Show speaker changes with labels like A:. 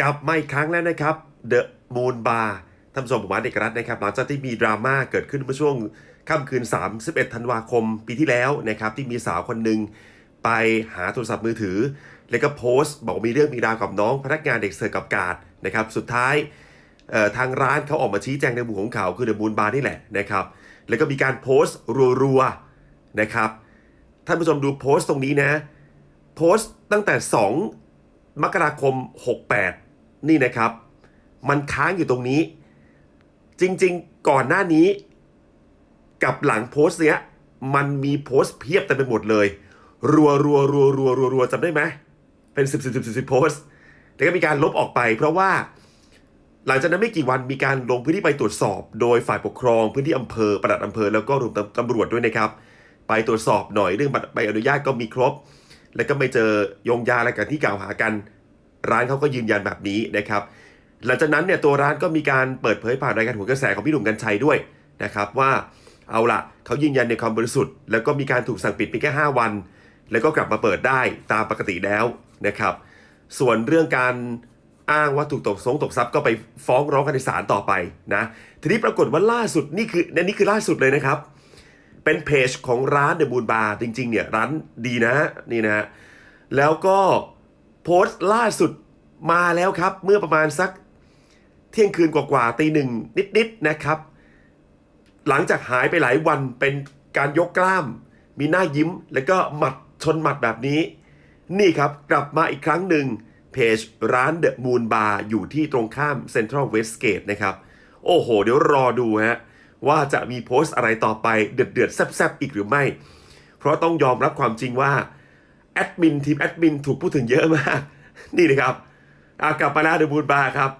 A: กลับมาอีกครั้งแล้วนะครับ The Moon Bar ท่านผู้ชมผมมาเด็กรัฐนะครับหลังจากที่มีดราม่าเกิดขึ้นเมื่อช่วงค่ำคืน 31 ธันวาคมปีที่แล้วนะครับที่มีสาวคนหนึ่งไปหาโทรศัพท์มือถือ แล้วก็โพสต์ บอกมีเรื่องมีราวกับน้องพนักงานเด็กเสิร์ฟกับกาดนะครับสุดท้ายทางร้านเขาออกมาชี้แจงในมุมของเขาคือ The Moon Bar นี่แหละนะครับแล้วก็มีการโพสต์รัวๆนะครับท่านผู้ชมดูโพสต์ตรงนี้นะ โพสต์ตั้งแต่ 2 มกราคม 68 นี่นะครับ มันค้างอยู่ตรงนี้ จริงๆ ก่อนหน้านี้ กับหลังโพสต์เนี้ย มันมีโพสต์เพียบเต็มไปหมดเลย รัวรัวรัวรัวรัวรัวจำได้ไหมเป็น10 10 10 10โพสต์แต่ก็มีการลบออกไป เพราะว่าหลังจากนั้นไม่กี่วันมีการลงพื้นที่ไปตรวจสอบ โดยฝ่ายปกครองพื้นที่อำเภอปลัดอำเภอแล้วก็รวมตำรวจด้วยนะครับ ไปตรวจสอบหน่อยเรื่องใบอนุญาตก็มีครบ แล้วก็ไม่เจอยงยาอะไรกันที่กล่าวหากัน ร้านเขาก็ยืนยันแบบนี้นะครับ หลังจากนั้นเนี่ยตัวร้านก็มีการเปิดเผยผ่านรายการหัวกระแสของพี่หนุ่มกัญชัยด้วยนะครับว่าเอาละเขายืนยันในความบริสุทธิ์ แล้วก็มีการถูกสั่งปิดเพียงแค่ 5 วัน แล้วก็กลับมาเปิดได้ตามปกติแล้วนะครับ ส่วนเรื่องการอ้างว่าถูกตกสงตกทรัพย์ก็ไปฟ้องร้องกันในศาลต่อไปนะทีนี้ปรากฏว่าล่าสุดนี่คืออันนี่คือล่าสุดเลยนะครับ เป็นเพจของร้านเดอะมูนบาร์จริงๆเนี่ยร้านดีนะนี่นะฮะแล้วก็ โพสต์ล่าสุดมาแล้วครับ เมื่อประมาณสักเที่ยงคืนกว่าๆตีหนึ่งนิดๆนะครับ หลังจากหายไปหลายวันเป็นการยกกล้าม มีหน้ายิ้ม แล้วก็หมัดชนหมัดแบบนี้ นี่ครับกลับมาอีกครั้งหนึ่งเพจร้านเดอะมูนบาร์อยู่ที่ตรงข้ามเซ็นทรัลเวสเกตนะครับ โอ้โห เดี๋ยวรอดูฮะว่าจะมีโพสต์อะไรต่อไปเดือดเดือดๆแซบๆอีกหรือไม่ เพราะต้องยอมรับความจริงว่า แอดมินทีมแอดมินถูกพูดถึงเยอะมาก นี่นะครับอากลับมาแล้วเดอะมูนบาร์ครับ